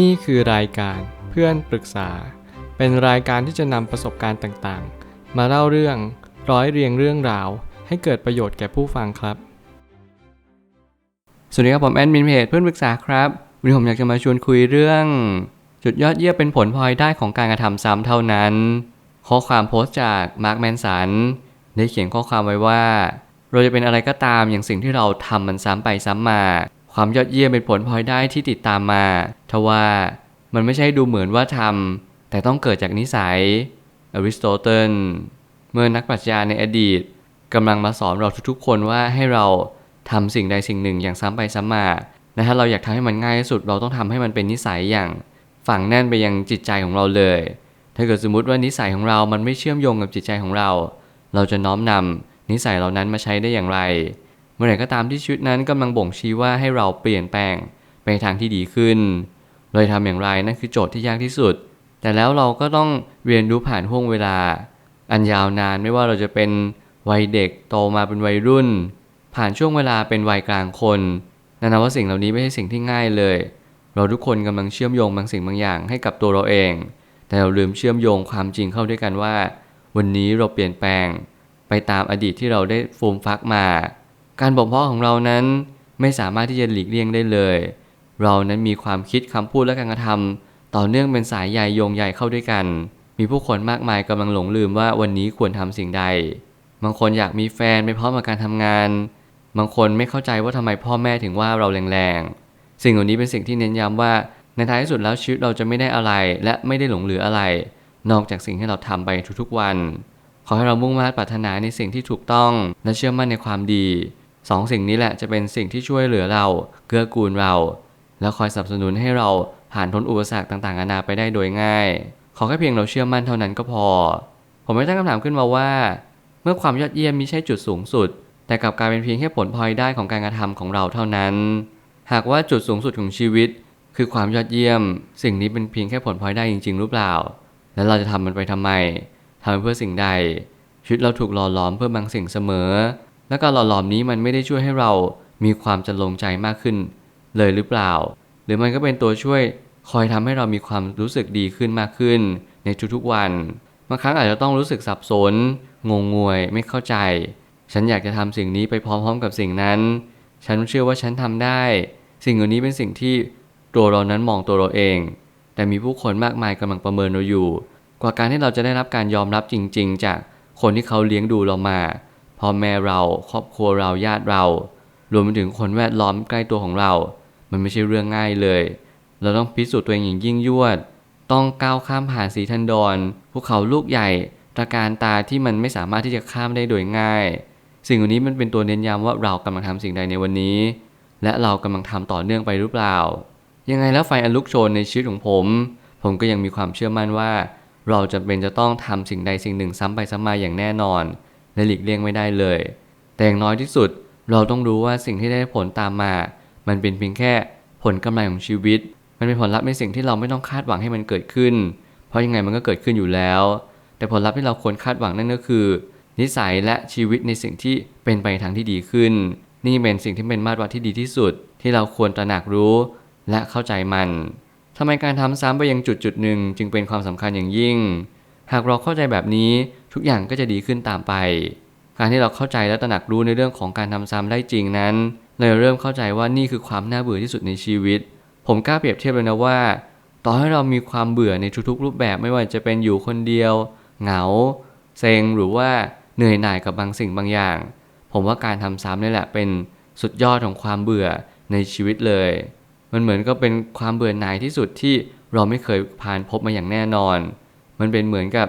นี่คือรายการเพื่อนปรึกษา เป็นรายการที่จะนำประสบการณ์ต่างๆ มาเล่าเรื่องร้อยเรียงเรื่องราว ให้เกิดประโยชน์แก่ผู้ฟังครับ สวัสดีครับผมแอดมินเพจเพื่อนปรึกษาครับ วันนี้ผมอยากจะมาชวนคุยเรื่อง จุดยอดเยี่ยมเป็นผลพลอยได้ของการกระทำซ้ำเท่านั้น ข้อความโพสต์จากมาร์คแมนสันได้เขียนข้อความไว้ว่า เราจะเป็นอะไรก็ตามอย่างสิ่งที่เราทำมันซ้ำไปซ้ำมา ความยอดเยี่ยมเป็นผลพลอยได้ที่ติดตามมา ทว่ามันไม่ใช่ดูเหมือนว่าทำแต่ต้องเกิดจากนิสัย อริสโตเติล เมื่อนักปรัชญาในอดีตกำลังมาสอนเราทุกๆ คนว่าให้เราทำสิ่งใดสิ่งหนึ่งอย่างซ้ำไปซ้ำมาและถ้าเราอยากทำให้มันง่ายที่สุดเราต้องทำให้มันเป็นนิสัยอย่างฝังแน่นไปยังจิตใจของเราเลย ถ้าเกิดสมมติว่านิสัยของเรามันไม่เชื่อมโยงกับจิตใจของเรา เราจะน้อมนำนิสัยเหล่านั้นมาใช้ได้อย่างไร มื่อไหร่ก็ตามที่ชีวิตนั้นกำลังบ่งชี้ว่าให้เราเปลี่ยนแปลงไปทางที่ดีขึ้นเลยทำอย่างไรนั่นคือโจทย์ที่ยากที่สุด แต่แล้วเราก็ต้องเรียนรู้ผ่านห่วงเวลา อันยาวนานไม่ว่าเราจะเป็นวัยเด็กโตมาเป็นวัยรุ่น ผ่านช่วงเวลาเป็นวัยกลางคนนั่นนะว่าสิ่งเหล่านี้ไม่ใช่สิ่งที่ง่ายเลย เราทุกคนกำลังเชื่อมโยงบางสิ่งบางอย่างให้กับตัวเราเอง แต่เราลืมเชื่อมโยงความจริงเข้าด้วยกันว่า วันนี้เราเปลี่ยนแปลง ไปตามอดีตที่เราได้ฟูมฟักมา การบ่มเพาะของเรานั้นไม่สามารถที่จะหลีกเลี่ยงได้เลย เรานั้นมีความคิดคำพูดและการกระทำต่อเนื่องเป็นสายใยโยงใยเข้าด้วยกัน มีผู้คนมากมายกำลังหลงลืมว่าวันนี้ควรทำสิ่งใด บางคนอยากมีแฟนไปพร้อมกับการทำงาน บางคนไม่เข้าใจว่าทำไมพ่อแม่ถึงว่าเราแรงๆ สิ่งเหล่านี้เป็นสิ่งที่เน้นย้ำว่าในท้ายที่สุดแล้วชีวิตเราจะไม่ได้อะไร และไม่ได้หลงเหลืออะไร นอกจากสิ่งที่เราทำไปทุกๆวัน ขอให้เรามุ่งมั่นปรารถนาในสิ่งที่ถูกต้องและเชื่อมั่นในความดี สองสิ่งนี้แหละจะเป็นสิ่งที่ช่วยเหลือเราเกื้อกูลเรา แล้วคอยสนับสนุนให้เราผ่านพ้นอุปสรรคต่างๆนานาไปได้โดยง่าย ขอแค่เพียงเราเชื่อมั่นเท่านั้นก็พอ ผมไม่ตั้งคำถามขึ้นมาว่า เมื่อความยอดเยี่ยมมิใช่จุดสูงสุด แต่กลับกลายเป็นเพียงแค่ผลพลอยได้ของการกระทำของเราเท่านั้น หากว่าจุดสูงสุดของชีวิต คือความยอดเยี่ยม สิ่งนี้เป็นเพียงแค่ผลพลอยได้จริง ๆ หรือเปล่า แล้วเราจะทำมันไปทำไมทำเพื่อสิ่งใดชีวิตเราถูกหล่อหลอมเพื่อบางสิ่งเสมอ และการหล่อหลอมนี้มันไม่ได้ช่วยให้เรามีความจะลงใจมากขึ้น เลยหรือเปล่า หรือมันก็เป็นตัวช่วยคอยทำให้เรามีความรู้สึกดีขึ้นมากขึ้น ในทุกๆวันบางครั้งอาจจะต้องรู้สึกสับสน งงงวยไม่เข้าใจ ฉันอยากจะทำสิ่งนี้ไปพร้อมๆกับสิ่งนั้น ฉันเชื่อว่าฉันทำได้ สิ่งเหล่านี้เป็นสิ่งที่ตัวเรานั้นมองตัวเราเอง แต่มีผู้คนมากมายกำลังประเมินเราอยู่ กว่าการที่เราจะได้รับการยอมรับจริง ๆ จากคนที่เขาเลี้ยงดูเรามา พ่อแม่เราครอบครัวเราญาติเรา รวมไปถึงคนแวดล้อมใกล้ตัวของเรา มันไม่ใช่เรื่องง่ายเลย เราต้องพิสูจน์ตัวเองอย่างยิ่งยวด ต้องก้าวข้ามผ่านสีทันดอนภูเขาลูกใหญ่ตระการตาที่มันไม่สามารถที่จะข้ามได้โดยง่าย สิ่งเหล่านี้มันเป็นตัวเน้นย้ำว่าเรากำลังทำสิ่งใดในวันนี้ และเรากำลังทำต่อเนื่องไปหรือเปล่า ยังไงแล้วไฟอันลุกโชนในชีวิตของผม ผมก็ยังมีความเชื่อมั่นว่า เราจะเป็นจะต้องทำสิ่งใดสิ่งหนึ่งซ้ำไปซ้ำมาอย่างแน่นอน และหลีกเลี่ยงไม่ได้เลย แต่อย่างน้อยที่สุดเราต้องรู้ว่าสิ่งที่ได้ผลตามมา มันเป็นเพียงแค่ผลกำไรของชีวิต มันเป็นผลลัพธ์ในสิ่งที่เราไม่ต้องคาดหวังให้มันเกิดขึ้น เพราะยังไงมันก็เกิดขึ้นอยู่แล้ว แต่ผลลัพธ์ที่เราควรคาดหวังนั่นก็คือ นิสัยและชีวิตในสิ่งที่เป็นไปทางที่ดีขึ้น นี่เป็นสิ่งที่เป็นมาตรวัดที่ดีที่สุด ที่เราควรตระหนักรู้และเข้าใจมันทำไมการทำซ้ำไปยังจุดจุดหนึ่งจึงเป็นความสำคัญอย่างยิ่ง หากเราเข้าใจแบบนี้ ทุกอย่างก็จะดีขึ้นตามไป การที่เราเข้าใจและตระหนักรู้ในเรื่องของการทำซ้ำได้จริงนั้นเราเริ่มเข้าใจว่านี่คือความน่าเบื่อที่สุดในชีวิต ผมกล้าเปรียบเทียบเลยนะว่า ต่อให้เรามีความเบื่อในทุกๆ รูปแบบไม่ว่าจะเป็นอยู่คนเดียว เหงาเซ็งหรือว่าเหนื่อยหน่ายกับบางสิ่งบางอย่าง ผมว่าการทำซ้ำนี่แหละเป็นสุดยอดของความเบื่อในชีวิตเลย มันเหมือนก็เป็นความเบื่อหน่ายที่สุดที่เราไม่เคยผ่านพบมาอย่างแน่นอน มันเป็นเหมือนกับ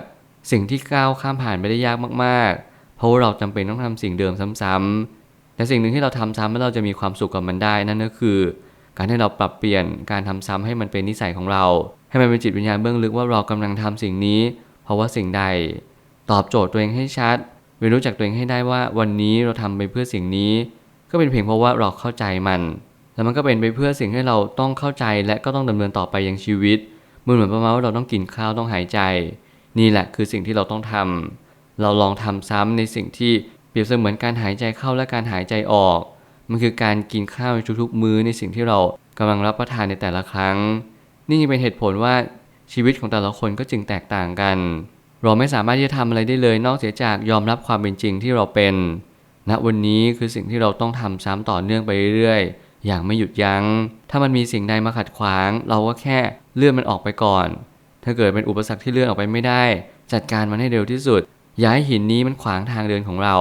สิ่งที่ก้าวข้ามผ่านไปได้ยากมากๆ เพราะว่าเราจำเป็นต้องทำสิ่งเดิมซ้ำๆแต่สิ่งหนึ่งที่เราทำซ้ำแล้วเราจะมีความสุขกับมันได้นั่นก็คือ การที่เราปรับเปลี่ยนการทำซ้ำให้มันเป็นนิสัยของเรา ให้มันเป็นจิตวิญญาณเบื้องลึกว่าเรากำลังทำสิ่งนี้ เพราะว่าสิ่งใด ตอบโจทย์ตัวเองให้ชัดเรียนรู้จักตัวเองให้ได้ว่าวันนี้เราทำไปเพื่อสิ่งนี้ ก็เป็นเพียงเพราะว่าเราเข้าใจมัน แล้วมันก็เป็นไปเพื่อสิ่งให้เราต้องเข้าใจและก็ต้องดำเนินต่อไปยังชีวิตมือนเหมือนประมาณว่าเราต้องกินข้าวต้องหายใจ นี่แหละคือสิ่งที่เราต้องทำเราลองทำซ้ำในสิ่งที่เปรียบเสมือนการหายใจเข้าและการหายใจออก มันคือการกินข้าวในทุกๆ มื้อในสิ่งที่เรากำลังรับประทานในแต่ละครั้ง นี่จึงเป็นเหตุผลว่าชีวิตของแต่ละคนก็จึงแตกต่างกัน เราไม่สามารถที่จะทำอะไรได้เลยนอกเสียจากยอมรับความเป็นจริงที่เราเป็นณวันนี้คือสิ่งที่เราต้องทำซ้ำต่อเนื่องไปเรื่อยๆอย่างไม่หยุดยัง้ง ถ้ามันมีสิ่งใดมาขัดขวาง เราก็แค่เลื่อนมันออกไปก่อน ถ้าเกิดเป็นอุปสรรคที่เลื่อนออกไปไม่ได้ จัดการมันให้เร็วที่สุดอย่าให้หินนี้มันขวางทางเดินของเรา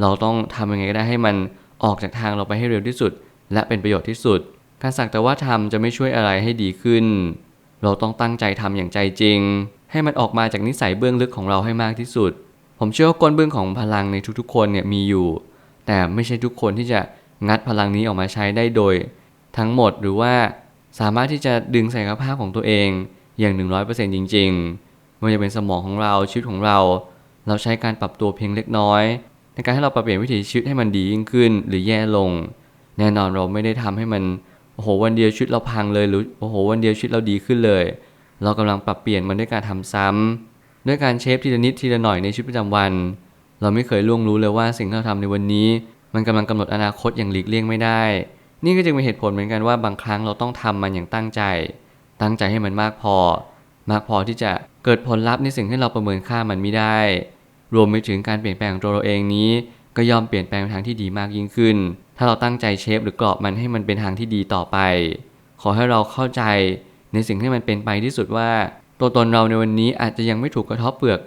เราต้องทำยังไงก็ได้ให้มันออกจากทางเราไปให้เร็วที่สุด และเป็นประโยชน์ที่สุด การสักแต่ว่าทำจะไม่ช่วยอะไรให้ดีขึ้น เราต้องตั้งใจทำอย่างใจจริง ให้มันออกมาจากนิสัยเบื้องลึกของเราให้มากที่สุด ผมเชื่อว่ากลเบื้องของพลังในทุกๆ คนเนี่ยมีอยู่ แต่ไม่ใช่ทุกคนที่จะงัดพลังนี้ออกมาใช้ได้โดย ทั้งหมดหรือว่าสามารถที่จะดึงศักยภาพของตัวเอง อย่าง 100%จริงๆไม่ว่าจะเป็นสมองของเราชีวิตของเรา เราใช้การปรับตัวเพียงเล็กน้อย ในการให้เราปรับเปลี่ยนวิถีชีวิตให้มันดียิ่งขึ้น หรือแย่ลง แน่นอนเราไม่ได้ทำให้มันโอ้โหวันเดียวชีวิตเราพังเลยหรือโอ้โหวันเดียวชีวิตเราดีขึ้นเลย เรากำลังปรับเปลี่ยนมันด้วยการทำซ้ำด้วยการเชฟทีละนิดทีละหน่อยในชีวิตประจำวัน เราไม่เคยล่วงรู้เลยว่าสิ่งที่เราทำในวันนี้ มันกำลังกำหนดอนาคตอย่างหลีกเลี่ยงไม่ได้ นี่ก็จึงเป็นเหตุผลเหมือนกันว่าบางครั้งเราต้องทำมันอย่างตั้งใจ ตั้งใจให้มันมากพอ มากพอที่จะเกิดผลลัพธ์ในสิ่งที่เราประเมินค่ามันไม่ได้ รวมไปถึงการเปลี่ยนแปลงของตัวเราเองนี้ ก็ยอมเปลี่ยนแปลงไปทางที่ดีมากยิ่งขึ้น ถ้าเราตั้งใจเชฟหรือกรอบมันให้มันเป็นทางที่ดีต่อไป ขอให้เราเข้าใจในสิ่งที่มันเป็นไปที่สุดว่า ตัวตนเราในวันนี้อาจจะยังไม่ถูกกระทบเปลือก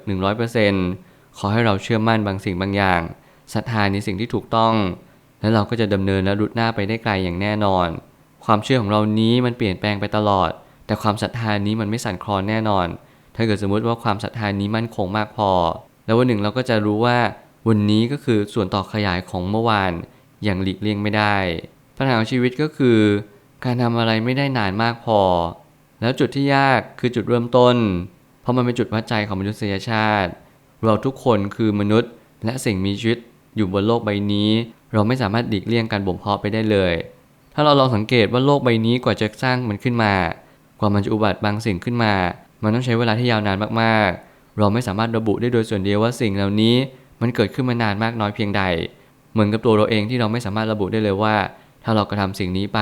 100%ขอให้เราเชื่อมั่นบางสิ่งบางอย่างศรัทธาในสิ่งที่ถูกต้อง แล้วเราก็จะดำเนินและรุดหน้าไปได้ไกลอย่างแน่นอน ความเชื่อของเรานี้มันเปลี่ยนแปลงไปตลอด แต่ความศรัทธานี้มันไม่สั่นคลอนแน่นอน ถ้าเกิดสมมติว่าความศรัทธานี้มั่นคงมากพอ แล้ววันหนึ่งเราก็จะรู้ว่าวันนี้ก็คือส่วนต่อขยายของเมื่อวานอย่างหลีกเลี่ยงไม่ได้ ปัญหาของชีวิตก็คือ การทำอะไรไม่ได้นานมากพอ แล้วจุดที่ยากคือจุดเริ่มต้น เพราะมันเป็นจุดวัดใจของมนุษยชาติ เราทุกคนคือมนุษย์ และสิ่งมีชีวิตอยู่บนโลกใบนี้ เราไม่สามารถหลีกเลี่ยงการบ่มเพาะไปได้เลย ถ้าเราลองสังเกตว่าโลกใบนี้กว่าจะสร้างมันขึ้นมา ว่ามันจะอุบัติบางสิ่งขึ้นมา มันต้องใช้เวลาที่ยาวนานมากๆ เราไม่สามารถระบุได้โดยส่วนเดียวว่าสิ่งเหล่านี้มันเกิดขึ้นมานานมากน้อยเพียงใด เหมือนกับตัวเราเองที่เราไม่สามารถระบุได้เลยว่า ถ้าเรากระทำสิ่งนี้ไป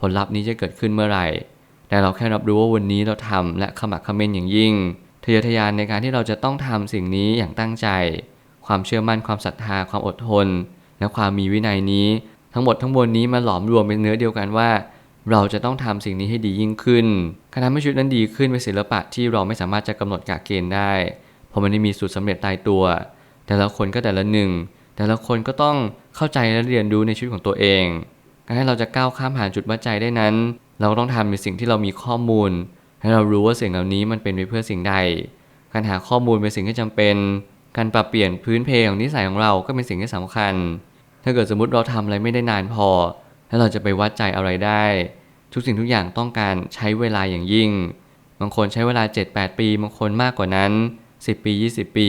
ผลลัพธ์นี้จะเกิดขึ้นเมื่อไหร่ แต่เราแค่รับรู้ว่าวันนี้เราทำและขมักขม้นอย่างยิ่งทะเยอทะยานในการที่เราจะต้องทำสิ่งนี้อย่างตั้งใจ ความเชื่อมั่นความศรัทธาความอดทน และความมีวินัยนี้ ทั้งหมดทั้งมวลนี้มาหลอมรวมเป็นเนื้อเดียวกันว่า เราจะต้องทำสิ่งนี้ให้ดียิ่งขึ้นการทำให้ชีวิตนั้นดีขึ้นเป็นศิลปะที่เราไม่สามารถจะกำหนดกะเกณฑ์ได้ เพราะมันไม่มีสูตรสำเร็จตายตัว แต่ละคนก็แต่ละหนึ่ง แต่ละคนก็ต้องเข้าใจและเรียนรู้ในชีวิตของตัวเอง การให้เราจะก้าวข้ามผ่านจุดวัดใจได้นั้น เราต้องทำในสิ่งที่เรามีข้อมูล ให้เรารู้ว่าสิ่งเหล่านี้มันเป็นไปเพื่อสิ่งใด การหาข้อมูลเป็นสิ่งที่จำเป็น การปรับเปลี่ยนพื้นเพของนิสัยของเราก็เป็นสิ่งที่สำคัญ ถ้าเกิดสมมติเราทำอะไรไม่ได้นานพอ แล้วเราจะไปวัดใจอะไรได้ ทุกสิ่งทุกอย่างต้องการใช้เวลาอย่างยิ่ง บางคนใช้เวลา 7-8 ปี บางคนมากกว่านั้น 10 ปี 20 ปี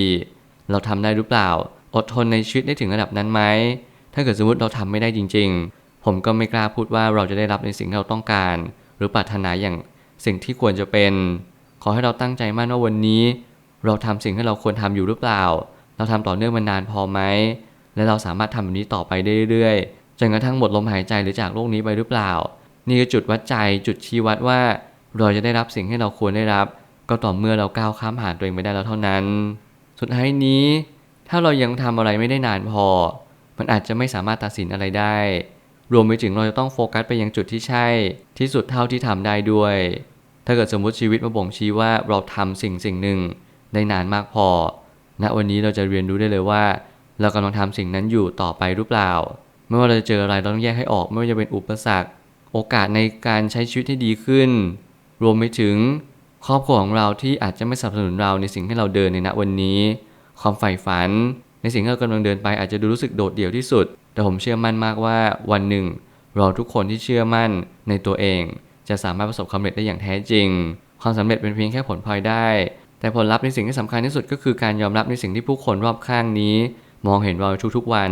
เราทำได้หรือเปล่า อดทนในชีวิตได้ถึงระดับนั้นไหม ถ้าเกิดสมมติเราทำไม่ได้จริง ๆ ผมก็ไม่กล้าพูดว่าเราจะได้รับในสิ่งที่เราต้องการ หรือปรารถนาอย่างสิ่งที่ควรจะเป็น ขอให้เราตั้งใจมั่นว่าวันนี้ เราทำสิ่งที่เราควรทำอยู่หรือเปล่า เราทำต่อเนื่องมานานพอไหม และเราสามารถทำแบบนี้ต่อไปได้เรื่อยๆ จนกระทั่งหมดลมหายใจหรือจากโลกนี้ไปหรือเปล่า นี่คือจุดวัดใจจุดชี้วัดว่าเราจะได้รับสิ่งที่เราควรได้รับ ก็ต่อเมื่อเราก้าวข้ามผ่านตัวเองไปได้แล้วเท่านั้น สุดท้ายนี้ ถ้าเรายังทำอะไรไม่ได้นานพอ มันอาจจะไม่สามารถตัดสินอะไรได้ รวมไปถึงเราจะต้องโฟกัสไปยังจุดที่ใช่ ที่สุดเท่าที่ทำได้ด้วย ถ้าเกิดสมมติชีวิตมาบ่งชี้ว่าเราทำสิ่งสิ่งหนึ่งได้นานมากพอณวันนี้เราจะเรียนรู้ได้เลยว่า เรากำลังทำสิ่งนั้นอยู่ต่อไปหรือเปล่า ไม่ว่าเราจะเจออะไรเราต้องแยกให้ออก ไม่ว่าจะเป็นอุปสรรค โอกาสในการใช้ชีวิตที่ดีขึ้น รวมไปถึงครอบครัวของเราที่อาจจะไม่สนับสนุนเราในสิ่งที่เราเดินในณวันนี้ ความใฝ่ฝัน ในสิ่งที่เรากำลังเดินไปอาจจะดูรู้สึกโดดเดี่ยวที่สุด แต่ผมเชื่อมั่นมากว่าวันหนึ่ง เราทุกคนที่เชื่อมั่นในตัวเอง จะสามารถประสบความสำเร็จได้อย่างแท้จริง ความสำเร็จเป็นเพียงแค่ผลพลอยได้ แต่ผลลัพธ์ในสิ่งที่สำคัญที่สุดก็คือการยอมรับในสิ่งที่ผู้คนรอบข้างนี้ มองเห็นเราทุกๆวัน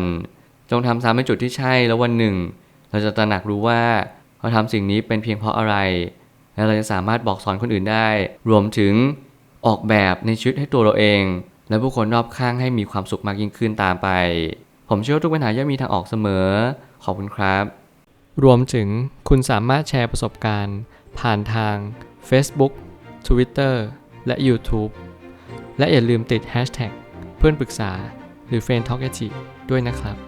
จงทำซ้ำในจุดที่ใช่แล้ววันหนึ่ง เราจะตระหนักรู้ว่า เราทำสิ่งนี้เป็นเพียงเพราะอะไร และเราจะสามารถบอกสอนคนอื่นได้ รวมถึงออกแบบในชีวิตให้ตัวเราเอง และผู้คนรอบข้างให้มีความสุขมากยิ่งขึ้นตามไป ผมเชื่อว่าทุกปัญหาย่อมมีทางออกเสมอ ขอบคุณครับ รวมถึงคุณสามารถแชร์ประสบการณ์ ผ่านทาง Facebook Twitter และ YouTube และอย่าลืมติด Hashtag เพื่อนปรึกษาหรือ f r ร e n d t a l k a ด้วยนะครับ